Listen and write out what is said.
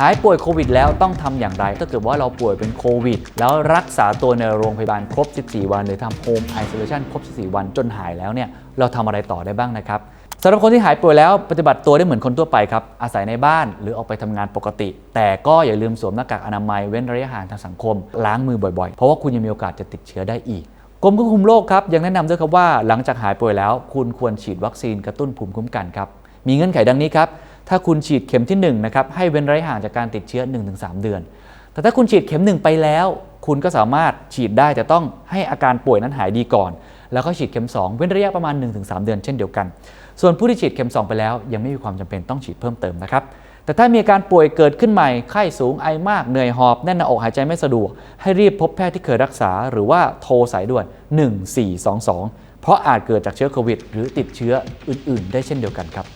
หายป่วยโควิดแล้วต้องทำอย่างไร ถ้าเกิดว่าเราป่วยเป็นโควิด แล้วรักษาตัวในโรงพยาบาลครบ 14 วัน หรือทำโฮมไอโซเลชันครบ 14 วันจนหายแล้วเนี่ยเราทำอะไรต่อได้บ้างนะครับสำหรับคนที่หายป่วยแล้วปฏิบัติตัวได้เหมือนคนทั่วไปครับ อาศัยในบ้านหรือออกไปทำงานปกติ แต่ก็อย่าลืมสวมหน้ากากอนามัยเว้นระยะห่างทางสังคม ล้างมือบ่อยๆ เพราะว่าคุณยังมีโอกาสจะติดเชื้อได้อีกกรมควบคุมโรคครับยังแนะนำด้วยครับว่าหลังจากหายป่วยแล้ว คุณควรฉีดวัคซีนกระตุ้นภูมิคุ้มกันครับมีเงื่อนไขดังนี้ครับ ถ้าคุณฉีดเข็มที่1นะครับให้เว้นระยะห่างจากการติดเชื้อ 1-3 เดือน แต่ถ้าคุณฉีดเข็ม 1 ไปแล้ว คุณก็สามารถฉีดได้แต่ต้องให้อาการป่วยนั้นหายดีก่อน แล้วก็ฉีดเข็ม 2 เว้นระยะประมาณ 1-3 เดือนเช่นเดียวกัน ส่วนผู้ที่ฉีดเข็ม 2 ไปแล้ว ยังไม่มีความจำเป็นต้องฉีดเพิ่มเติมนะครับแต่ถ้ามีอาการป่วยเกิดขึ้นใหม่ ไข้สูง ไอมาก เหนื่อยหอบ แน่นหน้าอกหายใจไม่สะดวก ให้รีบพบแพทย์ที่เคยรักษา หรือว่าโทรสายด่วน 1422 เพราะอาจเกิดจากเชื้อโควิด หรือติดเชื้ออื่น ๆ ได้เช่นเดียวกันครับ